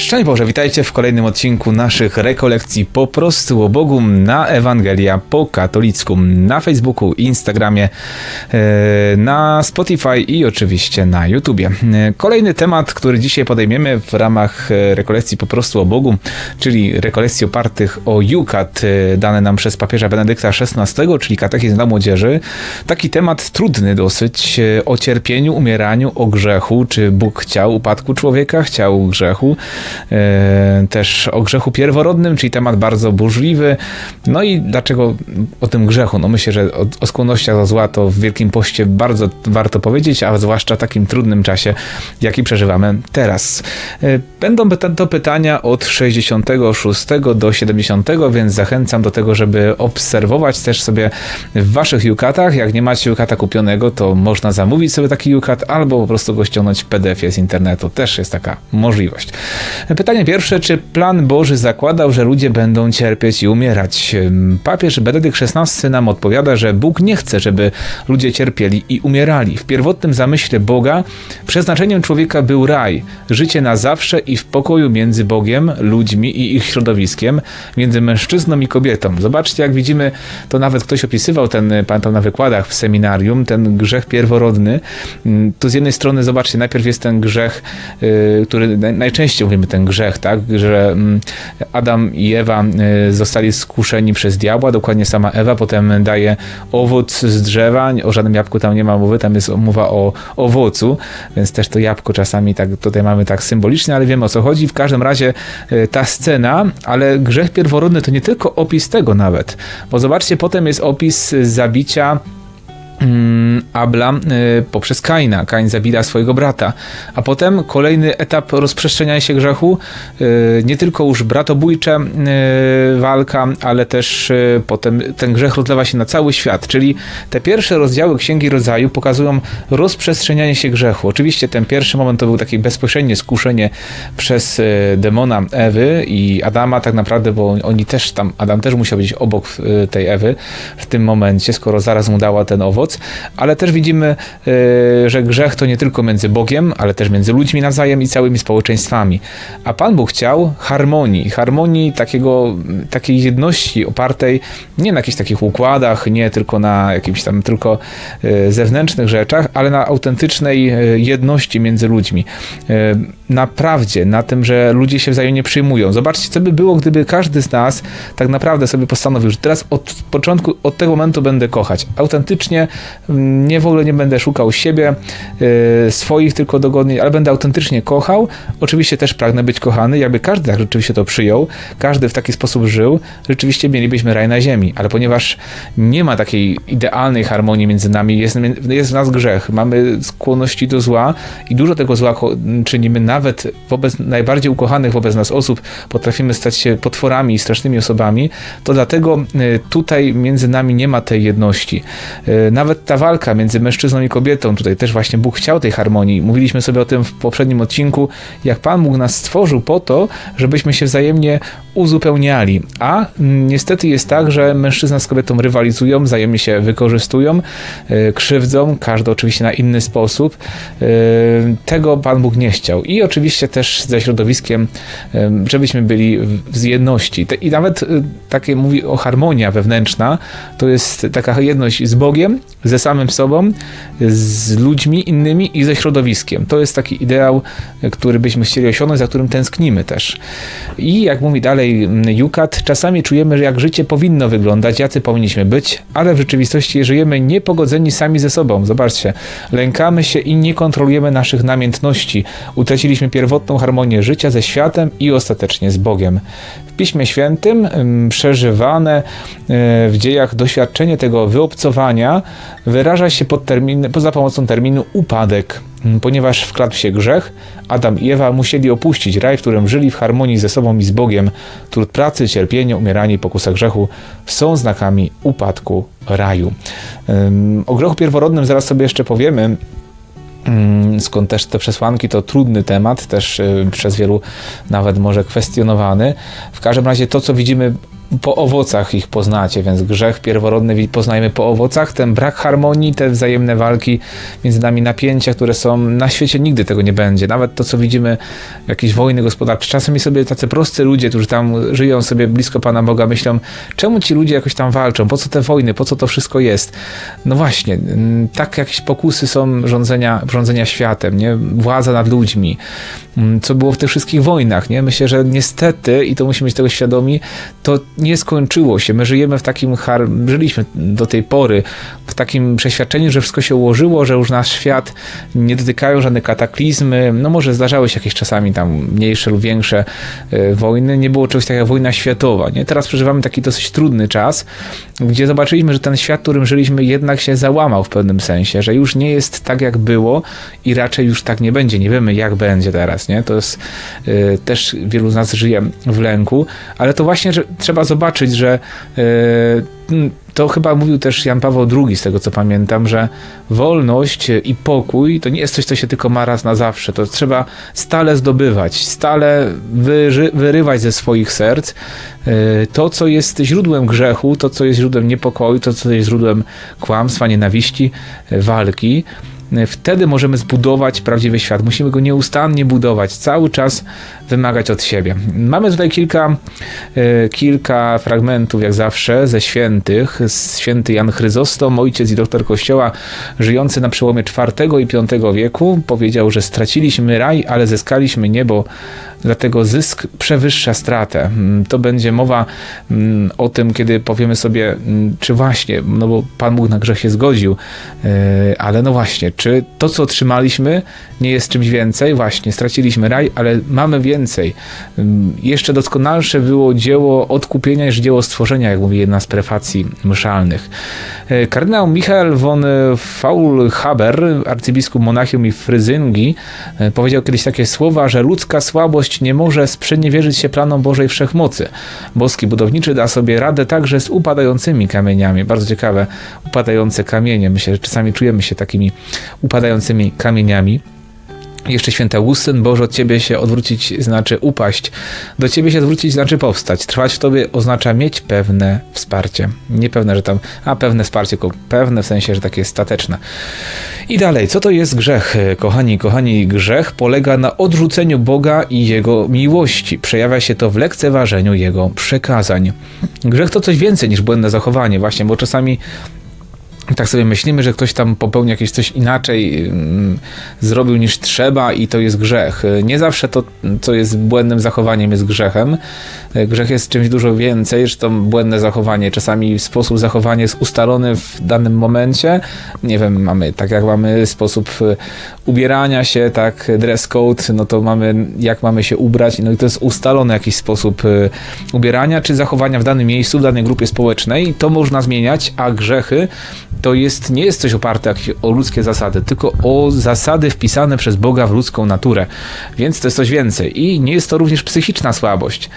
Szczęść Boże, witajcie w kolejnym odcinku naszych rekolekcji po prostu o Bogu na Ewangelia po katolicku na Facebooku, Instagramie, e, na Spotify i oczywiście na YouTubie. E, kolejny temat, który dzisiaj podejmiemy w ramach e, rekolekcji po prostu o Bogu, czyli rekolekcji opartych o Jukat dane nam przez papieża Benedykta XVI, czyli katechizm dla młodzieży. Taki temat trudny dosyć o cierpieniu, umieraniu, o grzechu, czy Bóg chciał upadku człowieka, chciał grzechu. E, też o grzechu pierworodnym, czyli temat bardzo burzliwy. No i dlaczego o tym grzechu? No myślę, że o, o skłonnościach do zła to w Wielkim Poście bardzo warto powiedzieć, a zwłaszcza w takim trudnym czasie, jaki przeżywamy teraz. E, będą to pytania od 66 do 70, więc zachęcam do tego, żeby obserwować też sobie w waszych jukatach. Jak nie macie jukata kupionego, to można zamówić sobie taki jukat albo po prostu go ściągnąć w PDF-ie z internetu. Też jest taka możliwość. Pytanie pierwsze, czy plan Boży zakładał, że ludzie będą cierpieć i umierać? Papież Benedykt XVI nam odpowiada, że Bóg nie chce, żeby ludzie cierpieli i umierali. W pierwotnym zamyśle Boga przeznaczeniem człowieka był raj, życie na zawsze i w pokoju między Bogiem, ludźmi i ich środowiskiem, między mężczyzną i kobietą. Zobaczcie, jak widzimy, to nawet ktoś opisywał ten, pamiętam na wykładach w seminarium, ten grzech pierworodny. Tu z jednej strony, zobaczcie, najpierw jest ten grzech, y, który najczęściej mówimy ten grzech, tak? że mm, Adam i Ewa y, zostali skuszeni przez diabła, dokładnie sama Ewa potem daje owoc z drzewa, o żadnym jabłku tam nie ma mowy, tam jest mowa o owocu, więc też to jabłko czasami tak tutaj mamy tak symbolicznie, ale wiemy o co chodzi. W każdym razie y, ta scena, ale grzech pierworodny to nie tylko opis tego nawet, bo zobaczcie, potem jest opis zabicia Abla y, poprzez Kaina. Kain zabija swojego brata. A potem kolejny etap rozprzestrzeniania się grzechu, y, nie tylko już bratobójcza y, walka, ale też potem ten grzech rozlewa się na cały świat. Czyli te pierwsze rozdziały Księgi Rodzaju pokazują rozprzestrzenianie się grzechu. Oczywiście ten pierwszy moment to był takie bezpośrednie skuszenie przez demona Ewy i Adama tak naprawdę, bo oni też tam, Adam też musiał być obok tej Ewy w tym momencie, skoro zaraz mu dała ten owoc ale też widzimy, e, że grzech to nie tylko między Bogiem, ale też między ludźmi nawzajem i całymi społeczeństwami. A Pan Bóg chciał harmonii, harmonii takiego, takiej jedności opartej nie na jakichś takich układach, nie tylko na jakimś tam tylko e, zewnętrznych rzeczach, ale na autentycznej e, jedności między ludźmi. Na prawdzie, na tym, że ludzie się wzajemnie przyjmują. Zobaczcie, co by było, gdyby każdy z nas tak naprawdę sobie postanowił, że teraz od początku, od tego momentu będę kochać. Autentycznie nie w ogóle nie będę szukał siebie, y, swoich tylko dogodnie, ale będę autentycznie kochał. Oczywiście też pragnę być kochany. Jakby każdy tak rzeczywiście to przyjął, każdy w taki sposób żył, rzeczywiście mielibyśmy raj na ziemi. Ale ponieważ nie ma takiej idealnej harmonii między nami, jest, jest w nas grzech, mamy skłonności do zła i dużo tego zła czynimy nawet wobec najbardziej ukochanych wobec nas osób, potrafimy stać się potworami i strasznymi osobami, to dlatego y, tutaj między nami nie ma tej jedności. Y, nawet nawet ta walka między mężczyzną i kobietą, tutaj też właśnie Bóg chciał tej harmonii. Mówiliśmy sobie o tym w poprzednim odcinku, jak Pan Bóg nas stworzył po to, żebyśmy się wzajemnie uzupełniali. A niestety jest tak, że mężczyzna z kobietą rywalizują, wzajemnie się wykorzystują, yy, krzywdzą, każdy oczywiście na inny sposób. Tego Pan Bóg nie chciał. I oczywiście też ze środowiskiem, żebyśmy byli w jedności. I nawet takie mówi o harmonia wewnętrzna, to jest taka jedność z Bogiem, ze samym sobą, z ludźmi innymi i ze środowiskiem. To jest taki ideał, który byśmy chcieli osiągnąć, za którym tęsknimy też. I jak mówi dalej Jukat, czasami czujemy, że jak życie powinno wyglądać, jacy powinniśmy być, ale w rzeczywistości żyjemy niepogodzeni sami ze sobą. Zobaczcie, lękamy się i nie kontrolujemy naszych namiętności. Utraciliśmy pierwotną harmonię życia ze światem i ostatecznie z Bogiem. W Piśmie Świętym przeżywane e, w dziejach doświadczenie tego wyobcowania wyraża się pod termin, za pomocą terminu upadek. Ponieważ wkradł się grzech, Adam i Ewa musieli opuścić raj, w którym żyli w harmonii ze sobą i z Bogiem. Trud pracy, cierpienie, umieranie i pokusa grzechu są znakami upadku raju. O grzechu pierworodnym zaraz sobie jeszcze powiemy, skąd też te przesłanki, to trudny temat, też y, przez wielu nawet może kwestionowany. W każdym razie to, co widzimy po owocach ich poznacie, więc grzech pierworodny poznajmy po owocach, ten brak harmonii, te wzajemne walki między nami, napięcia, które są na świecie, nigdy tego nie będzie. Nawet to, co widzimy, jakieś wojny gospodarcze. Czasem i sobie tacy prosty ludzie, którzy tam żyją sobie blisko Pana Boga, myślą, czemu ci ludzie jakoś tam walczą, po co te wojny, po co to wszystko jest. No właśnie, tak jakieś pokusy są rządzenia, rządzenia światem, nie? Władza nad ludźmi, co było w tych wszystkich wojnach, nie? Myślę, że niestety, i to musimy być tego świadomi, to nie skończyło się. My żyjemy w takim, żyliśmy do tej pory w takim przeświadczeniu, że wszystko się ułożyło, że już nasz świat nie dotykają żadne kataklizmy. No może zdarzały się jakieś czasami tam mniejsze lub większe y, wojny. Nie było czegoś takiego jak wojna światowa. Nie? Teraz przeżywamy taki dosyć trudny czas, gdzie zobaczyliśmy, że ten świat, w którym żyliśmy, jednak się załamał w pewnym sensie, że już nie jest tak jak było i raczej już tak nie będzie. Nie wiemy jak będzie teraz. Nie? To jest y, też wielu z nas żyje w lęku, ale to właśnie, że trzeba zobaczyć, że yy, to chyba mówił też Jan Paweł II, z tego co pamiętam, że wolność i pokój to nie jest coś, co się tylko ma raz na zawsze. To trzeba stale zdobywać, stale wyry, wyrywać ze swoich serc yy, to, co jest źródłem grzechu, to, co jest źródłem niepokoju, to, co jest źródłem kłamstwa, nienawiści, walki wtedy możemy zbudować prawdziwy świat. Musimy go nieustannie budować, cały czas wymagać od siebie. Mamy tutaj kilka, e, kilka fragmentów, jak zawsze, ze świętych. Święty Jan Chryzostom, ojciec i doktor Kościoła, żyjący na przełomie IV i V wieku, powiedział, że straciliśmy raj, ale zyskaliśmy niebo dlatego zysk przewyższa stratę. Mm, to będzie mowa mm, o tym, kiedy powiemy sobie, mm, czy właśnie, no bo Pan Bóg na grzech się zgodził, e, ale no właśnie, czy to, co otrzymaliśmy, nie jest czymś więcej? Właśnie, straciliśmy raj, ale mamy więcej. Jeszcze doskonalsze było dzieło odkupienia niż dzieło stworzenia, jak mówi jedna z prefacji mszalnych. E, kardynał Michael von Faulhaber, arcybiskup Monachium i Fryzyngi, e, powiedział kiedyś takie słowa, że ludzka słabość nie może sprzeniewierzyć się planom Bożej Wszechmocy. Boski budowniczy da sobie radę także z upadającymi kamieniami. Bardzo ciekawe, upadające kamienie. Myślę, że czasami czujemy się takimi upadającymi kamieniami. Jeszcze święty Augustyn, Boże, od Ciebie się odwrócić znaczy upaść, do Ciebie się odwrócić znaczy powstać. Trwać w Tobie oznacza mieć pewne wsparcie. Nie pewne, że tam, a pewne wsparcie, tylko pewne w sensie, że takie stateczne. I dalej, co to jest grzech? Kochani, kochani, grzech polega na odrzuceniu Boga i Jego miłości. Przejawia się to w lekceważeniu Jego przekazań. Grzech to coś więcej niż błędne zachowanie, właśnie, bo czasami tak sobie myślimy, że ktoś tam popełni jakieś coś inaczej, mm, zrobił niż trzeba i to jest grzech. Nie zawsze to, co jest błędnym zachowaniem, jest grzechem. Grzech jest czymś dużo więcej, że to błędne zachowanie. Czasami sposób zachowania jest ustalony w danym momencie. Nie wiem, mamy tak jak mamy sposób e, ubierania się, tak, dress code, no to mamy jak mamy się ubrać, no i to jest ustalony jakiś sposób e, ubierania czy zachowania w danym miejscu, w danej grupie społecznej. To można zmieniać, a grzechy to jest, nie jest coś oparte o ludzkie zasady, tylko o zasady wpisane przez Boga w ludzką naturę. Więc to jest coś więcej. I nie jest to również psychiczna słabość.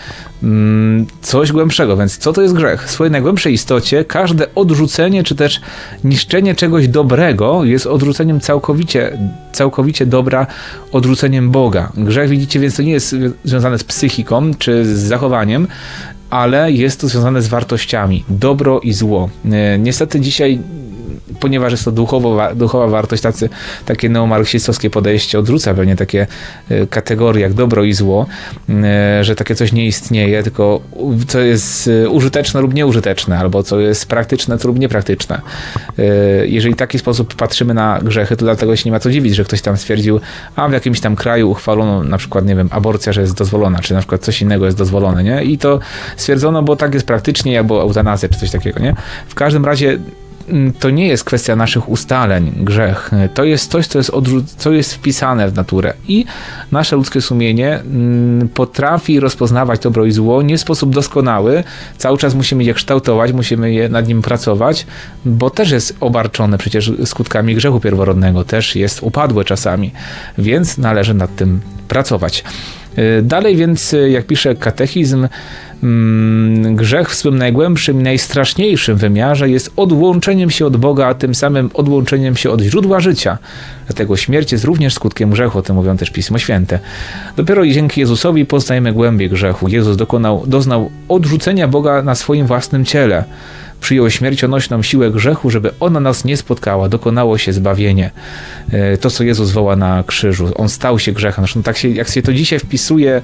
Mm, coś głębszego. Więc co to jest grzech? W swojej najgłębszej istocie każde odrzucenie, czy też niszczenie czegoś dobrego jest odrzuceniem całkowicie, całkowicie dobra, odrzuceniem Boga. Grzech, widzicie, więc to nie jest związane z psychiką, czy z zachowaniem, ale jest to związane z wartościami dobro i zło. E, niestety dzisiaj ponieważ jest to duchowo, duchowa wartość, tacy, takie neomarksistowskie podejście odrzuca pewnie takie e, kategorie jak dobro i zło, e, że takie coś nie istnieje, tylko co jest e, użyteczne lub nieużyteczne, albo co jest praktyczne lub niepraktyczne. Jeżeli w taki sposób patrzymy na grzechy, to dlatego się nie ma co dziwić, że ktoś tam stwierdził, a w jakimś tam kraju uchwalono na przykład, nie wiem, aborcja, że jest dozwolona, czy na przykład coś innego jest dozwolone, nie? I to stwierdzono, bo tak jest praktycznie, albo eutanazja, czy coś takiego, nie? W każdym razie Mm, to nie jest kwestia naszych ustaleń, grzech. To jest coś, co jest, co jest wpisane w naturę. I nasze ludzkie sumienie mm, potrafi rozpoznawać dobro i zło nie w sposób doskonały. Cały czas musimy je kształtować, musimy je nad nim pracować, bo też jest obarczone przecież skutkami grzechu pierworodnego, też jest upadłe czasami, więc należy nad tym pracować. Y, Dalej więc, jak pisze katechizm, mm, grzech w swym najgłębszym i najstraszniejszym wymiarze jest odłączeniem się od Boga, a tym samym odłączeniem się od źródła życia. Dlatego śmierć jest również skutkiem grzechu, o tym mówią też Pismo Święte. Dopiero dzięki Jezusowi poznajemy głębię grzechu. Jezus dokonał, doznał odrzucenia Boga na swoim własnym ciele przyjął śmiercionośną siłę grzechu, żeby ona nas nie spotkała. Dokonało się zbawienie. E, To, co Jezus woła na krzyżu. On stał się grzechem. Zresztą tak się, jak się to dzisiaj wpisuje e,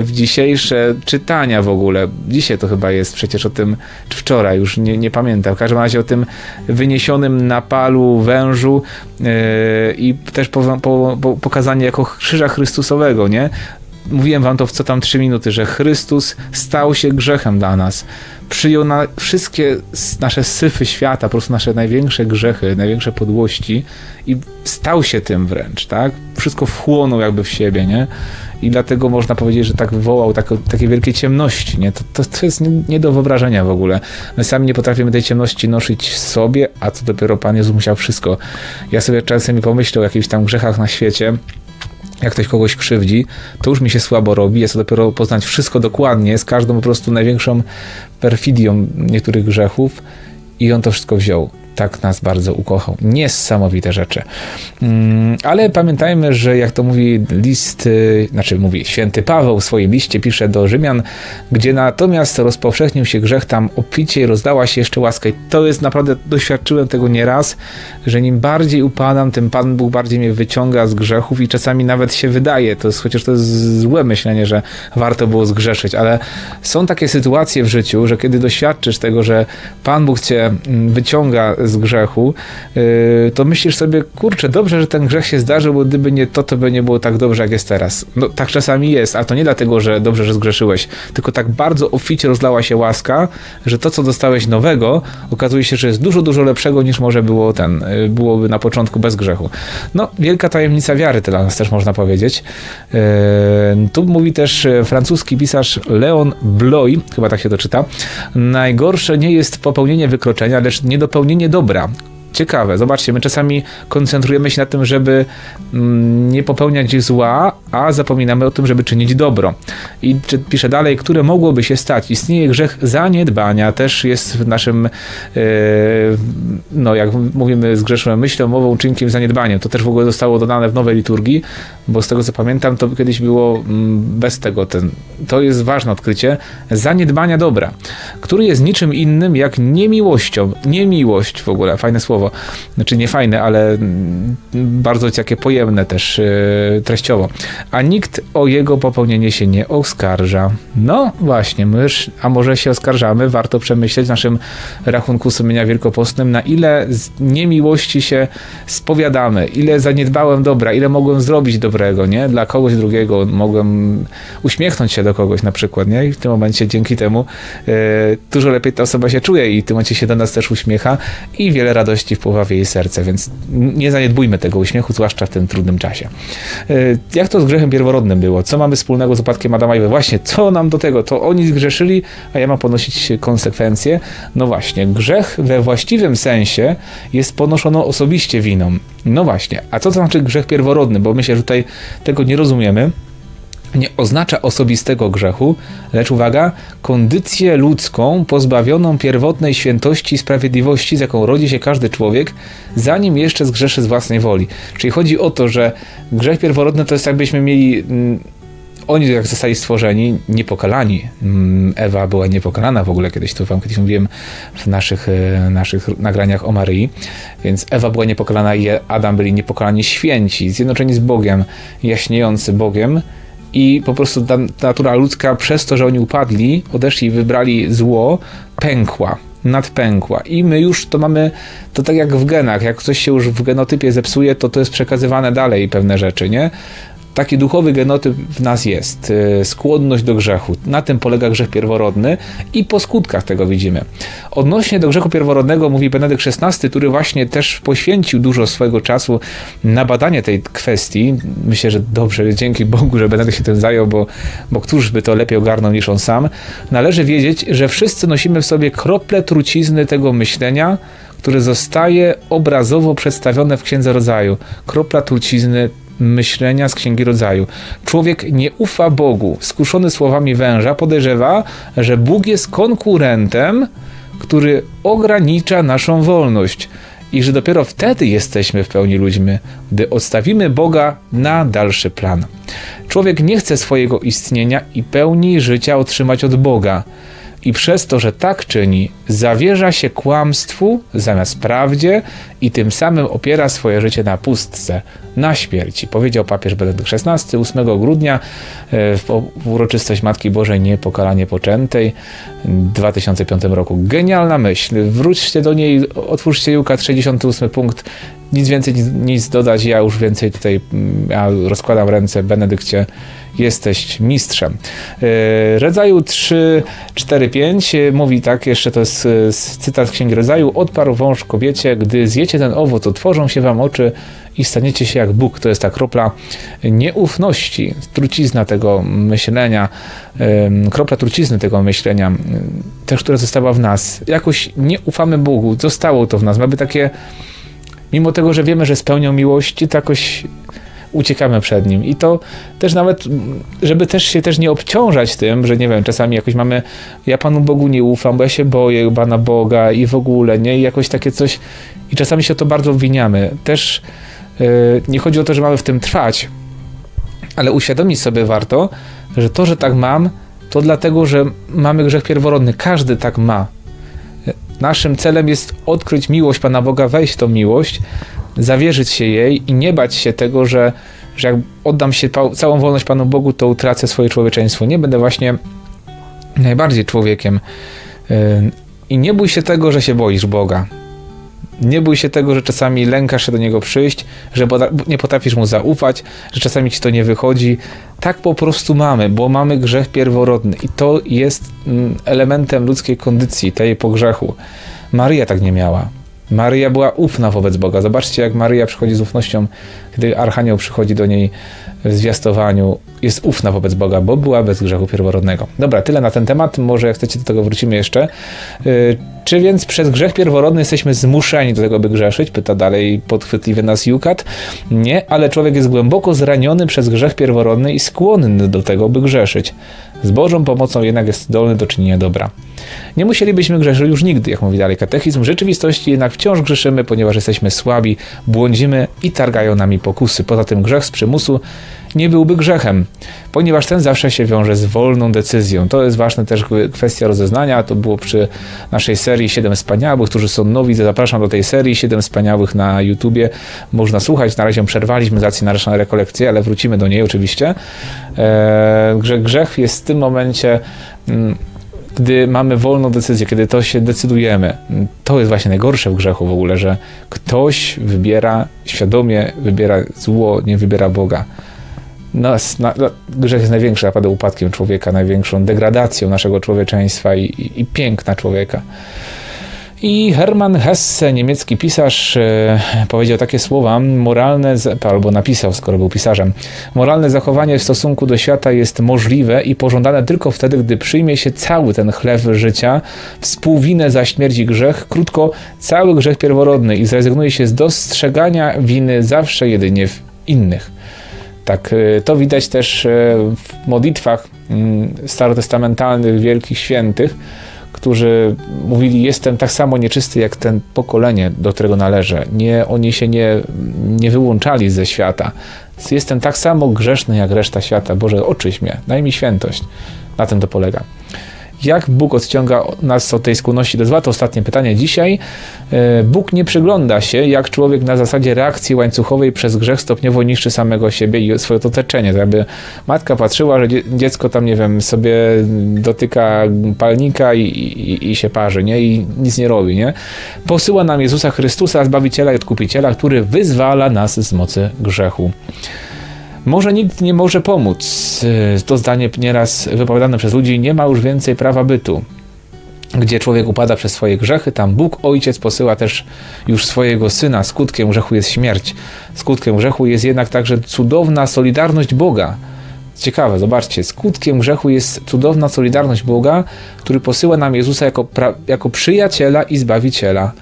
w dzisiejsze czytania w ogóle. Dzisiaj to chyba jest przecież o tym, czy wczoraj, już nie, nie pamiętam. W każdym razie o tym wyniesionym na palu wężu e, i też po, po, po, pokazanie jako krzyża Chrystusowego, nie? Mówiłem wam to w co tam trzy minuty, że Chrystus stał się grzechem dla nas. Przyjął na wszystkie nasze syfy świata, po prostu nasze największe grzechy, największe podłości i stał się tym wręcz, tak? Wszystko wchłonął jakby w siebie, nie? I dlatego można powiedzieć, że tak wołał takie, takie wielkie ciemności, nie? To, to, to jest nie, nie do wyobrażenia w ogóle. My sami nie potrafimy tej ciemności nosić sobie, a co dopiero Pan Jezus musiał wszystko. Ja sobie czasem pomyślę o jakichś tam grzechach na świecie, jak ktoś kogoś krzywdzi, to już mi się słabo robi. Jest to dopiero poznać wszystko dokładnie, z każdą po prostu największą perfidią niektórych grzechów i on to wszystko wziął. Tak nas bardzo ukochał. Niesamowite rzeczy. Mm, Ale pamiętajmy, że jak to mówi list, y, znaczy mówi święty Paweł w swoim liście, pisze do Rzymian, gdzie natomiast rozpowszechnił się grzech, tam obficie rozdała się jeszcze łaska. I to jest naprawdę, doświadczyłem tego nieraz, że nim bardziej upadam, tym Pan Bóg bardziej mnie wyciąga z grzechów i czasami nawet się wydaje, to jest, chociaż to jest złe myślenie, że warto było zgrzeszyć, ale są takie sytuacje w życiu, że kiedy doświadczysz tego, że Pan Bóg cię mm, wyciąga z grzechu, yy, to myślisz sobie, kurczę, dobrze, że ten grzech się zdarzył, bo gdyby nie to, to by nie było tak dobrze, jak jest teraz. No tak czasami jest, a to nie dlatego, że dobrze, że zgrzeszyłeś, tylko tak bardzo obficie rozlała się łaska, że to, co dostałeś nowego, okazuje się, że jest dużo, dużo lepszego niż może było ten, yy, byłoby na początku bez grzechu. No, wielka tajemnica wiary dla nas też można powiedzieć. Yy, tu mówi też francuski pisarz Leon Bloy, chyba tak się to czyta, najgorsze nie jest popełnienie wykroczenia, lecz niedopełnienie dobra. Ciekawe, zobaczcie, my czasami koncentrujemy się na tym, żeby mm, nie popełniać zła, a zapominamy o tym, żeby czynić dobro. I pisze dalej, które mogłoby się stać. Istnieje grzech zaniedbania, też jest w naszym, e, no jak mówimy, zgrzeszyłem myślą, mową, uczynkiem, zaniedbaniem. To też w ogóle zostało dodane w nowej liturgii, bo z tego co pamiętam, to kiedyś było mm, bez tego. Ten, to jest ważne odkrycie. Zaniedbania dobra, który jest niczym innym jak niemiłością. Niemiłość w ogóle, fajne słowo. Znaczy nie fajne, ale mm, bardzo takie pojemne też yy, treściowo. A nikt o jego popełnienie się nie oskarża. No właśnie, my już, a może się oskarżamy, warto przemyśleć w naszym rachunku sumienia wielkopostnym, na ile z niemiłości się spowiadamy, ile zaniedbałem dobra, ile mogłem zrobić dobrego, nie? Dla kogoś drugiego mogłem uśmiechnąć się do kogoś na przykład, nie? I w tym momencie dzięki temu e, dużo lepiej ta osoba się czuje i w tym momencie się do nas też uśmiecha i wiele radości wpływa w jej serce, więc nie zaniedbujmy tego uśmiechu, zwłaszcza w tym trudnym czasie. E, jak to z grzechem pierworodnym było? Co mamy wspólnego z upadkiem Adama i Ewy? Właśnie, co nam do tego? To oni zgrzeszyli, a ja mam ponosić konsekwencje? No właśnie, grzech we właściwym sensie jest ponoszono osobiście winą. No właśnie, a co to znaczy grzech pierworodny? Bo myślę, że tutaj tego nie rozumiemy nie oznacza osobistego grzechu, lecz uwaga, kondycję ludzką pozbawioną pierwotnej świętości i sprawiedliwości, z jaką rodzi się każdy człowiek, zanim jeszcze zgrzeszy z własnej woli. Czyli chodzi o to, że grzech pierworodny to jest jakbyśmy mieli. Mm, oni jak zostali stworzeni, niepokalani. Mm, Ewa była niepokalana w ogóle, kiedyś to wam kiedyś mówiłem w naszych, e, naszych nagraniach o Maryi, więc Ewa była niepokalana i Adam byli niepokalani święci, zjednoczeni z Bogiem, jaśniejący Bogiem, i po prostu ta natura ludzka przez to, że oni upadli, odeszli i wybrali zło, pękła, nadpękła. I my już to mamy, to tak jak w genach, jak coś się już w genotypie zepsuje, to to jest przekazywane dalej pewne rzeczy, nie? Taki duchowy genotyp w nas jest, y, skłonność do grzechu. Na tym polega grzech pierworodny i po skutkach tego widzimy. Odnośnie do grzechu pierworodnego mówi Benedykt XVI, który właśnie też poświęcił dużo swojego czasu na badanie tej kwestii. Myślę, że dobrze, dzięki Bogu, że Benedykt się tym zajął, bo, bo któż by to lepiej ogarnął niż on sam. Należy wiedzieć, że wszyscy nosimy w sobie krople trucizny tego myślenia, które zostaje obrazowo przedstawione w Księdze Rodzaju. Kropla trucizny myślenia z Księgi Rodzaju. Człowiek nie ufa Bogu. Skuszony słowami węża podejrzewa, że Bóg jest konkurentem, który ogranicza naszą wolność i że dopiero wtedy jesteśmy w pełni ludźmi, gdy odstawimy Boga na dalszy plan. Człowiek nie chce swojego istnienia i pełni życia otrzymać od Boga i przez to, że tak czyni, zawierza się kłamstwu zamiast prawdzie i tym samym opiera swoje życie na pustce, na śmierci. Powiedział papież Benedykt XVI 8 grudnia e, w uroczystość Matki Bożej Niepokalanie Poczętej w 2005 roku. Genialna myśl. Wróćcie do niej, otwórzcie Juka 68 punkt. Nic więcej, nic, nic dodać. Ja już więcej tutaj mm, ja rozkładam ręce. Benedykcie, jesteś mistrzem. E, rodzaju 3, 4, 5 mówi tak, jeszcze to jest e, cytat Księgi Rodzaju. Odparł wąż kobiecie, gdy zjecie ten owoc, otworzą się wam oczy i staniecie się jak Bóg. To jest ta kropla nieufności, trucizna tego myślenia, kropla trucizny tego myślenia, też która została w nas. Jakoś nie ufamy Bogu, zostało to w nas. Mamy takie, mimo tego, że wiemy, że spełnią miłości, to jakoś uciekamy przed nim. I to też nawet, żeby też się też nie obciążać tym, że nie wiem, czasami jakoś mamy, ja Panu Bogu nie ufam, bo ja się boję Pana Boga i w ogóle, nie? I jakoś takie coś, i czasami się o to bardzo obwiniamy. Też yy, nie chodzi o to, że mamy w tym trwać, ale uświadomić sobie warto, że to, że tak mam, to dlatego, że mamy grzech pierworodny. Każdy tak ma. Naszym celem jest odkryć miłość Pana Boga, wejść w tą miłość, zawierzyć się jej i nie bać się tego, że, że jak oddam się całą wolność Panu Bogu, to utracę swoje człowieczeństwo. Nie będę właśnie najbardziej człowiekiem. I nie bój się tego, że się boisz Boga. Nie bój się tego, że czasami lękasz się do niego przyjść, że nie potrafisz mu zaufać, że czasami ci to nie wychodzi. Tak po prostu mamy, bo mamy grzech pierworodny i to jest mm, elementem ludzkiej kondycji, tej po grzechu. Maria tak nie miała. Maryja była ufna wobec Boga. Zobaczcie, jak Maryja przychodzi z ufnością, gdy Archanioł przychodzi do niej w zwiastowaniu. Jest ufna wobec Boga, bo była bez grzechu pierworodnego. Dobra, tyle na ten temat. Może jak chcecie, do tego wrócimy jeszcze. Yy, czy więc przez grzech pierworodny jesteśmy zmuszeni do tego, by grzeszyć? Pyta dalej podchwytliwy nas Jukat. Nie, ale człowiek jest głęboko zraniony przez grzech pierworodny i skłonny do tego, by grzeszyć. Z Bożą pomocą jednak jest zdolny do czynienia dobra. Nie musielibyśmy grzeszyć już nigdy, jak mówi dalej katechizm. W rzeczywistości jednak wciąż grzeszymy, ponieważ jesteśmy słabi, błądzimy i targają nami pokusy. Poza tym grzech z przymusu nie byłby grzechem, ponieważ ten zawsze się wiąże z wolną decyzją. To jest ważna też kwestia rozeznania. To było przy naszej serii 7 Wspaniałych, którzy są nowi. Zapraszam do tej serii 7 Wspaniałych na YouTubie. Można słuchać. Na razie przerwaliśmy z racji na rekolekcję, ale wrócimy do niej oczywiście. Eee, grzech jest w tym momencie. Mm, gdy mamy wolną decyzję, kiedy to się decydujemy, to jest właśnie najgorsze w grzechu w ogóle, że ktoś wybiera, świadomie wybiera zło, nie wybiera Boga. Na, grzech jest największym naprawdę upadkiem człowieka, największą degradacją naszego człowieczeństwa i, i, i piękna człowieka. I Hermann Hesse, niemiecki pisarz, e, powiedział takie słowa, moralne, albo napisał, skoro był pisarzem, moralne zachowanie w stosunku do świata jest możliwe i pożądane tylko wtedy, gdy przyjmie się cały ten chlew życia, współwinę za śmierć i grzech, krótko, cały grzech pierworodny i zrezygnuje się z dostrzegania winy zawsze jedynie w innych. Tak, e, to widać też e, w modlitwach mm, starotestamentalnych wielkich świętych, którzy mówili, jestem tak samo nieczysty jak ten pokolenie, do którego należę. Nie, oni się nie, nie wyłączali ze świata. Jestem tak samo grzeszny jak reszta świata. Boże, oczyś mnie, daj mi świętość. Na tym to polega jak Bóg odciąga nas od tej skłonności do zła? To ostatnie pytanie dzisiaj. E, Bóg nie przygląda się, jak człowiek na zasadzie reakcji łańcuchowej przez grzech stopniowo niszczy samego siebie i swoje otoczenie. Jakby matka patrzyła, że dziecko tam, nie wiem, sobie dotyka palnika i, i, i się parzy, nie? I nic nie robi, nie? Posyła nam Jezusa Chrystusa, Zbawiciela i Odkupiciela, który wyzwala nas z mocy grzechu. Może nikt nie może pomóc. Y, to zdanie nieraz wypowiadane przez ludzi, nie ma już więcej prawa bytu. Gdzie człowiek upada przez swoje grzechy, tam Bóg Ojciec posyła też już swojego Syna. Skutkiem grzechu jest śmierć. Skutkiem grzechu jest jednak także cudowna solidarność Boga. Ciekawe, zobaczcie, skutkiem grzechu jest cudowna solidarność Boga, który posyła nam Jezusa jako, jako przyjaciela i zbawiciela.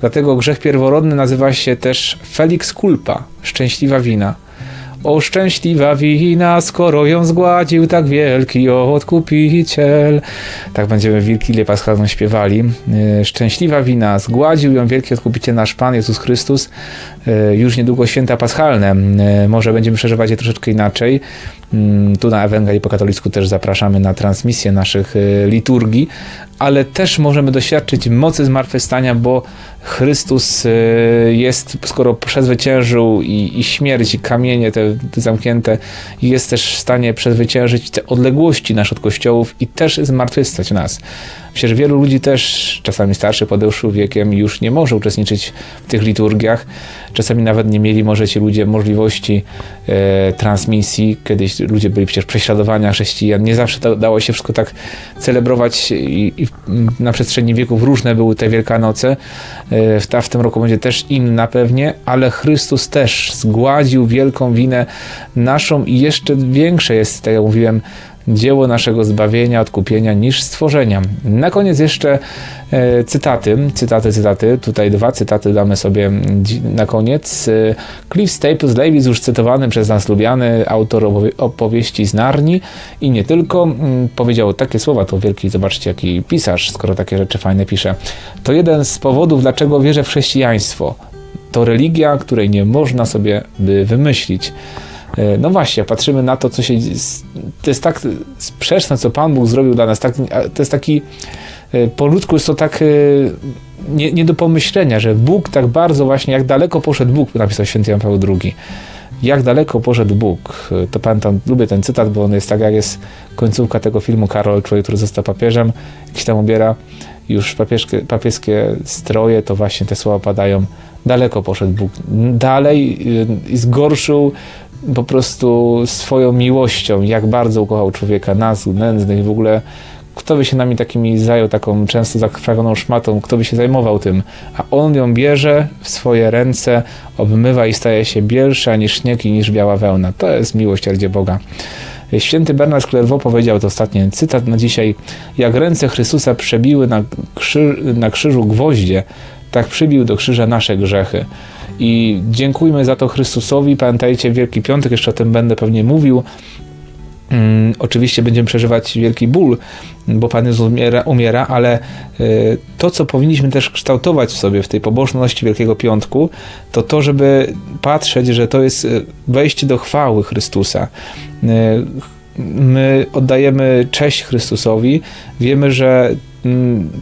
Dlatego grzech pierworodny nazywa się też felix culpa, szczęśliwa wina. O szczęśliwa wina, skoro ją zgładził tak wielki odkupiciel. Tak będziemy w Wigilię Paschalną śpiewali. E, Szczęśliwa wina, zgładził ją wielki odkupiciel nasz Pan Jezus Chrystus. E, Już niedługo święta paschalne. E, Może będziemy przeżywać je troszeczkę inaczej. Mm, Tu na Ewangelii po katolicku też zapraszamy na transmisję naszych liturgii, ale też możemy doświadczyć mocy zmartwychwstania, bo Chrystus e, jest, skoro przezwyciężył i, i śmierć, i kamienie te, te zamknięte, jest też w stanie przezwyciężyć te odległości nasz od kościołów i też zmartwychwstać nas. Myślę, że wielu ludzi też, czasami starszych, podeszłych wiekiem, już nie może uczestniczyć w tych liturgiach. Czasami nawet nie mieli może ci ludzie możliwości e, transmisji. Kiedyś ludzie byli przecież prześladowania chrześcijan. Nie zawsze dało się wszystko tak celebrować i, i na przestrzeni wieków różne były te Wielkanoce. E, ta, w tym roku będzie też inna pewnie, ale Chrystus też zgładził wielką winę naszą i jeszcze większe jest, tak jak mówiłem, dzieło naszego zbawienia, odkupienia niż stworzenia. Na koniec jeszcze e, cytaty, cytaty, cytaty. Tutaj dwa cytaty damy sobie na koniec. E, Cliff Staples Davis, już cytowany przez nas lubiany, autor opowie- opowieści z Narni i nie tylko, mm, powiedział takie słowa, to wielki, zobaczcie jaki pisarz, skoro takie rzeczy fajne pisze. To jeden z powodów, dlaczego wierzę w chrześcijaństwo. To religia, której nie można sobie by wymyślić. E, No właśnie, patrzymy na to, co się. To jest tak sprzeczne, co Pan Bóg zrobił dla nas. Tak, to jest taki. e, Po ludzku jest to tak e, nie, nie do pomyślenia, że Bóg tak bardzo właśnie, jak daleko poszedł Bóg, napisał święty Jan Paweł II. Jak daleko poszedł Bóg. To pamiętam, lubię ten cytat, bo on jest tak, jak jest końcówka tego filmu Karol, człowiek, który został papieżem, jakiś tam ubiera już papieskie, papieskie stroje, to właśnie te słowa padają. Daleko poszedł Bóg. Dalej i zgorszył po prostu swoją miłością, jak bardzo ukochał człowieka, nas, nędznych, w ogóle kto by się nami takimi zajął, taką często zakrwawioną szmatą, kto by się zajmował tym, a on ją bierze w swoje ręce, obmywa i staje się bielsza niż śnieg i niż biała wełna. To jest miłosierdzie Boga. Święty Bernard Clairvaux powiedział, to ostatni cytat na dzisiaj, jak ręce Chrystusa przebiły na, krzy, na krzyżu gwoździe, tak przybił do krzyża nasze grzechy. I dziękujmy za to Chrystusowi. Pamiętajcie, Wielki Piątek, jeszcze o tym będę pewnie mówił. Mm, oczywiście będziemy przeżywać wielki ból, bo Pan Jezus umiera, umiera ale y, to, co powinniśmy też kształtować w sobie w tej pobożności Wielkiego Piątku, to to, żeby patrzeć, że to jest y, wejście do chwały Chrystusa. Y, my oddajemy cześć Chrystusowi, wiemy, że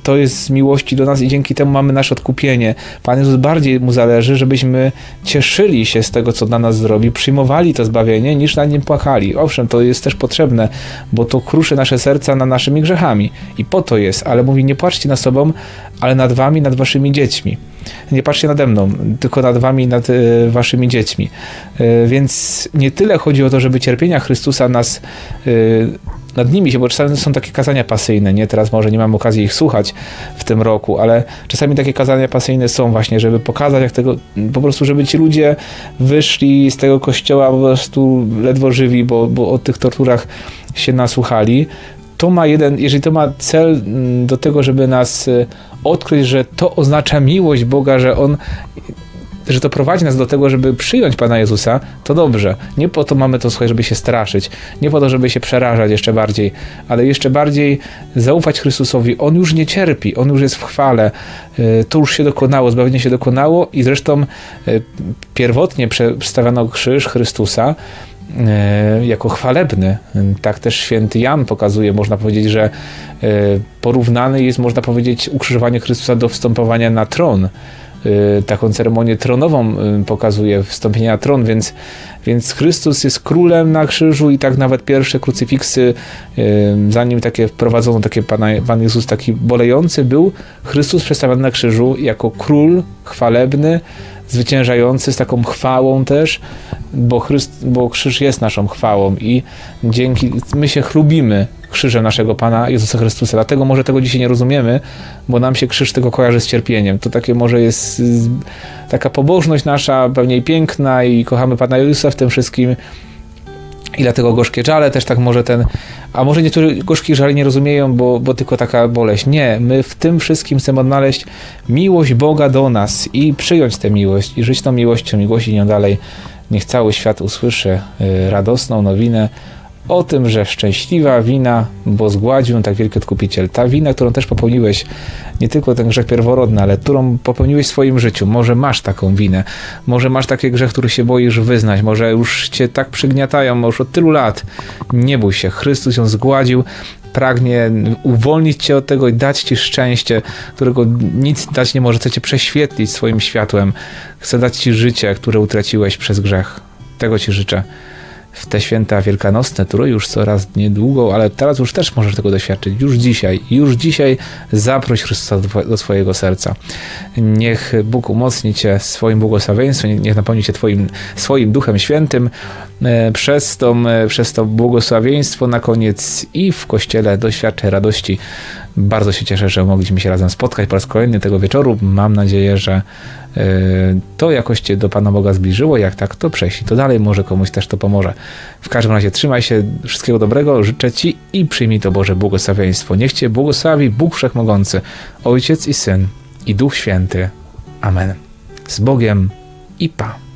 to jest z miłości do nas i dzięki temu mamy nasze odkupienie. Pan Jezus bardziej mu zależy, żebyśmy cieszyli się z tego, co dla nas zrobi, przyjmowali to zbawienie, niż na nim płakali. Owszem, to jest też potrzebne, bo to kruszy nasze serca nad naszymi grzechami. I po to jest, ale mówi, nie płaczcie nad sobą, ale nad wami, nad waszymi dziećmi. Nie patrzcie nade mną, tylko nad wami, nad e, waszymi dziećmi. E, więc nie tyle chodzi o to, żeby cierpienia Chrystusa nas e, nad nimi się, bo czasami są takie kazania pasyjne, nie? Teraz może nie mam okazji ich słuchać w tym roku, ale czasami takie kazania pasyjne są właśnie, żeby pokazać, jak tego, po prostu, żeby ci ludzie wyszli z tego kościoła po prostu ledwo żywi, bo, bo o tych torturach się nasłuchali. To ma jeden, jeżeli to ma cel mm, do tego, żeby nas y, odkryć, że to oznacza miłość Boga, że On że to prowadzi nas do tego, żeby przyjąć Pana Jezusa, to dobrze. Nie po to mamy to słuchać, żeby się straszyć, nie po to, żeby się przerażać jeszcze bardziej, ale jeszcze bardziej zaufać Chrystusowi. On już nie cierpi, On już jest w chwale. Y, To już się dokonało, zbawienie się dokonało i zresztą y, pierwotnie przedstawiano krzyż Chrystusa y, jako chwalebny. Tak też święty Jan pokazuje, można powiedzieć, że porównany jest, można powiedzieć, ukrzyżowanie Chrystusa do wstępowania na tron taką ceremonię tronową y, pokazuje, wstąpienie na tron, więc, więc Chrystus jest królem na krzyżu i tak nawet pierwsze krucyfiksy, y, zanim takie wprowadzono, takie Pana, Pan Jezus taki bolejący był, Chrystus przedstawiony na krzyżu jako król chwalebny, zwyciężający z taką chwałą też, bo, Chryst, bo krzyż jest naszą chwałą i dzięki, my się chlubimy krzyżem naszego Pana Jezusa Chrystusa. Dlatego może tego dzisiaj nie rozumiemy, bo nam się krzyż tego kojarzy z cierpieniem. To takie może jest taka pobożność nasza, pewnie i piękna i kochamy Pana Jezusa w tym wszystkim. I dlatego gorzkie żale też tak może ten, a może niektórzy gorzkich żali nie rozumieją, bo, bo tylko taka boleść. Nie, my w tym wszystkim chcemy odnaleźć miłość Boga do nas i przyjąć tę miłość i żyć tą miłością i głosić nią dalej Niech cały świat usłyszy y, radosną nowinę o tym, że szczęśliwa wina, bo zgładził tak wielki odkupiciel. Ta wina, którą też popełniłeś, nie tylko ten grzech pierworodny, ale którą popełniłeś w swoim życiu. Może masz taką winę, może masz taki grzech, który się boisz wyznać, może już cię tak przygniatają, już od tylu lat. Nie bój się, Chrystus ją zgładził, pragnie uwolnić cię od tego i dać ci szczęście, którego nic dać nie może, chce cię prześwietlić swoim światłem, chce dać ci życie, które utraciłeś przez grzech. Tego ci życzę w te święta wielkanocne, które już coraz niedługo, ale teraz już też możesz tego doświadczyć. Już dzisiaj, już dzisiaj zaproś Chrystusa do, do swojego serca. Niech Bóg umocni cię swoim błogosławieństwem, niech napełni cię twoim, swoim Duchem Świętym e, przez to, e, przez to błogosławieństwo na koniec i w Kościele doświadczę radości. Bardzo się cieszę, że mogliśmy się razem spotkać po raz kolejny tego wieczoru. Mam nadzieję, że e, to jakoś Cię do Pana Boga zbliżyło. Jak tak, to prześlij to dalej, może komuś też to pomoże. W każdym razie trzymaj się, wszystkiego dobrego, życzę Ci i przyjmij to Boże błogosławieństwo. Niech Cię błogosławi Bóg Wszechmogący, Ojciec i Syn i Duch Święty. Amen. Z Bogiem i Pa.